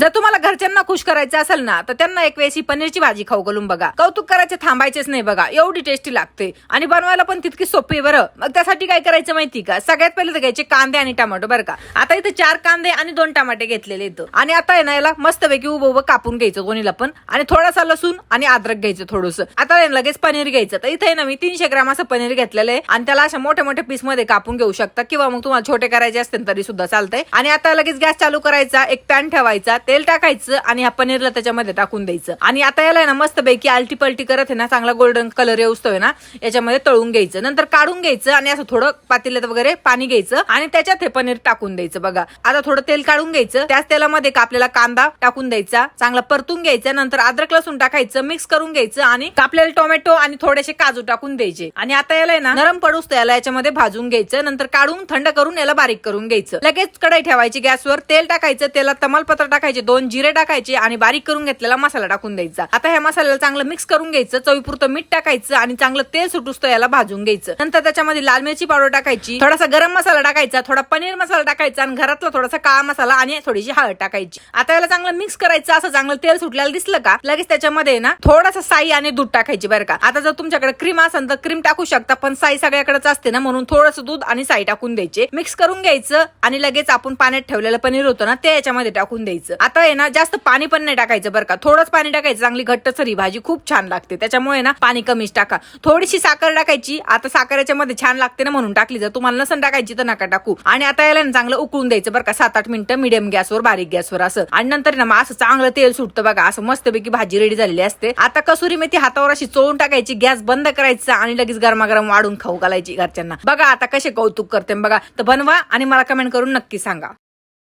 जर तुम्हाला घरच्यांना खुश करायचं असेल ना तर त्यांना एक वेळेस ही पनीरची भाजी खाऊ घालून बघा. कौतुक करायचे थांबायचेच नाही बघा. एवढी टेस्टी लागते. आणि बनवायला पण तितकी सोपी आहे बरं. मग त्यासाठी काय करायचं माहिती का? सगळ्यात पहिले तर घ्यायचे कांदे आणि टमाटो बरं का. आता इथे चार कांदे आणि दोन टमाटे घेतलेले इथं. आणि आता आहे ना याला मस्तपैकी उभं उभं कापून घ्यायचं कोणीला पण. आणि थोडासा लसूण आणि अद्रक घ्यायचं थोडंसं. आता आहे ना लगेच पनीर घ्यायचं. तर इथे ना मी तीनशे ग्राम असं पनीर घेतलेलं आहे. आणि त्याला अशा मोठ्या मोठ्या पीसमध्ये कापून घेऊ शकता. किंवा मग तुम्हाला छोटे करायचे असतील तरी सुद्धा चालतंय. आणि आता लगेच गॅस चालू करायचा. एक पॅन ठेवायचा. तेल टाकायचं आणि ह्या पनीरला त्याच्यामध्ये टाकून द्यायचं. आणि आता याला आहे ना मस्त पैकी आलटी पलटी करत आहे ना चांगला गोल्डन कलर येऊस्तोय ना याच्यामध्ये तळून घ्यायचं. नंतर काढून घ्यायचं आणि असं थोडं पातेल्यात वगैरे पाणी घ्यायचं आणि त्याच्यात हे पनीर टाकून द्यायचं. बघा आता थोडं तेल काढून घ्यायचं. त्याच तेलामध्ये आपल्याला कांदा टाकून द्यायचा चांगला परतून घ्यायचा नंतर अद्रक लसूण टाकायचं मिक्स करून घ्यायचं आणि कापलेले टोमॅटो आणि थोडेसे काजू टाकून द्यायचे. आणि आता याला आहे ना नरम पडूस याला याच्यामध्ये भाजून घ्यायचं. नंतर काढून थंड करून याला बारीक करून घ्यायचं. लगेच कढई ठेवायची गॅसवर तेल टाकायचं तेलात तमालपत्र टाकायचं. दोन जिरे टाकायचे आणि बारीक करून घेतलेला मसाला टाकून द्यायचा. आता ह्या मसाल्याला चांगलं मिक्स करून घ्यायचं. चवीपुरतं मीठ टाकायचं आणि चांगलं तेल सुटुसतं याला भाजून घ्यायचं. नंतर त्याच्यामध्ये लाल मिरची पावडर टाकायची. थोडासा गरम मसाला टाकायचा. थोडा पनीर मसाला टाकायचा आणि घरातला थोडासा काळा मसाला आणि थोडीशी हळद टाकायची. आता याला चांगलं मिक्स करायचं. असं चांगलं तेल सुटल्याला दिसलं का? लगेच त्याच्यामध्ये ना थोडासा साई आणि दूध टाकायची बरं का. आता जर तुमच्याकडे क्रीम असेल तर क्रीम टाकू शकता पण साई सगळ्याकडेच असते ना म्हणून थोडंसं दूध आणि साई टाकून द्यायचे. मिक्स करून घ्यायचं आणि लगेच आपण पाण्यात ठेवलेलं पनीर होतं ना ते याच्यामध्ये टाकून द्यायचं. आता आहे ना जास्त पाणी पण नाही टाकायचं बरं का. थोडंच पाणी टाकायचं चांगली घट्टसर ही भाजी खूप छान लागते. त्याच्यामुळे ना पाणी कमीच टाका. थोडीशी साखर टाकायची आता साखरेच्या मध्ये छान लागते ना म्हणून टाकली जर तुम्हाला नसन टाकायची तर नका टाकू. आणि आता याला ना चांगलं उकळून द्यायचं बरं का सात आठ मिनिटं मिडियम गॅसवर बारीक गॅसवर असं. आणि नंतर ना मग असं चांगलं तेल सुटतं बघा असं मस्तपैकी भाजी रेडी झालेली असते. आता कसुरी मेथी हातावर अशी चोळून टाकायची गॅस बंद करायचा आणि लगेच गरमागरम वाढून खाऊ घालायची घरच्यांना. बघा आता कसे कौतुक करते बघा. तर बनवा आणि मला कमेंट करून नक्की सांगा.